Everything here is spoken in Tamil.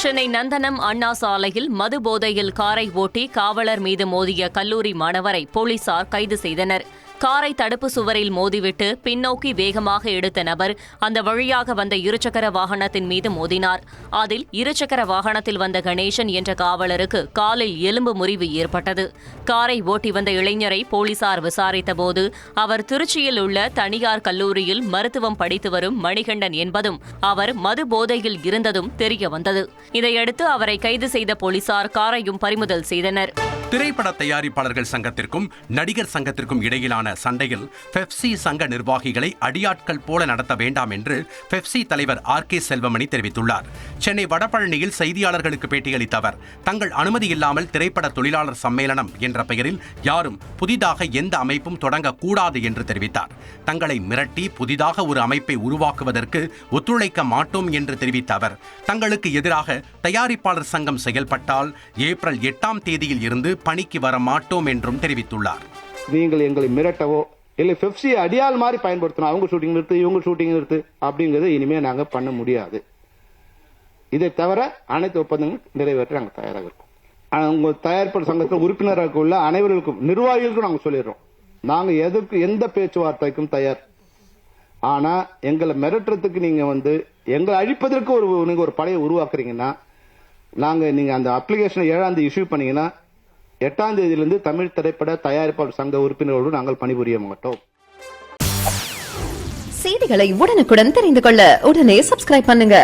சென்னை நந்தனம் அண்ணா சாலையில் மது போதையில் காரை ஓட்டி காவலர் மீது மோதிய கல்லூரி மாணவரை போலீசார் கைது செய்தனர். காரை தடுப்பு சுவரில் மோதிவிட்டு பின்னோக்கி வேகமாக எடுத்த நபர் அந்த வழியாக வந்த இருசக்கர வாகனத்தின் மீது மோதினார். அதில் இருசக்கர வாகனத்தில் வந்த கணேசன் என்ற காவலருக்கு காலில் எலும்பு முறிவு ஏற்பட்டது. காரை ஓட்டி வந்த இளைஞரை போலீசார் விசாரித்தபோது அவர் திருச்சியில் உள்ள தனியார் கல்லூரியில் மருத்துவம் படித்து வரும் மணிகண்டன் என்பதும் அவர் மது போதையில் இருந்ததும் தெரிய வந்தது. இதையடுத்து அவரை கைது செய்த போலீசார் காரையும் பறிமுதல் செய்தனர். திரைப்பட தயாரிப்பாளர்கள் சங்கத்திற்கும் நடிகர் சங்கத்திற்கும் இடையிலான சண்டையில் பெப்சி சங்க நிர்வாகிகளை அடியாட்கள் போல நடத்த வேண்டாம் என்று பெப்சி தலைவர் ஆர் கே செல்வமணி தெரிவித்துள்ளார். சென்னை வடபழனியில் செய்தியாளர்களுக்கு பேட்டியளித்த அவர் தங்கள் அனுமதி இல்லாமல் திரைப்பட தொழிலாளர் சம்மேளனம் என்ற பெயரில் யாரும் புதிதாக எந்த அமைப்பும் தொடங்கக்கூடாது என்று தெரிவித்தார். தங்களை மிரட்டி புதிதாக ஒரு அமைப்பை உருவாக்குவதற்கு ஒத்துழைக்க மாட்டோம் என்று தெரிவித்த அவர் தங்களுக்கு எதிராக தயாரிப்பாளர் சங்கம் செயல்பட்டால் ஏப்ரல் எட்டாம் தேதியில் இருந்து பணிக்கு வர மாட்டோம் என்றும் தெரிவித்துள்ளார். நீங்கள் எங்களை மிரட்டவோ இல்லை பெப்சி அடியாள் மாதிரி பயன்படுத்தணும் அவங்க ஷூட்டிங் நிறுத்து இவங்க ஷூட்டிங் நிறுத்து அப்படிங்கறத இனிமே நாங்க பண்ண முடியாது. இதை தவிர அனைத்து ஒப்பந்தங்களும் நிறைவேற்ற நாங்கள் தயாராக இருக்கோம். ஆனா, உங்க தயாரிப்பாளர் சங்கத்தில் உறுப்பினராக உள்ள அனைவருக்கும் நிர்வாகிகளுக்கும் நாங்கள் சொல்லிடுறோம். நாங்க எதுக்கு எந்த பேச்சுவார்த்தைக்கும் தயார். ஆனா எங்களை மிரட்டுறதுக்கு நீங்க வந்து எங்களை அழிப்பதற்கு ஒரு நீங்க ஒரு படையை உருவாக்குறீங்கன்னா நாங்க நீங்க அந்த அப்ளிகேஷனை ஏழாம் தேதி இஷ்யூ பண்ணீங்கன்னா எட்டாம் தேதியிலிருந்து தமிழ் திரைப்பட தயாரிப்பாளர் சங்க உறுப்பினர்களோடு நாங்கள் பணிபுரிய மாட்டோம். செய்திகளை உடனுக்குடன் தெரிந்து கொள்ள உடனே சப்ஸ்கிரைப் பண்ணுங்க.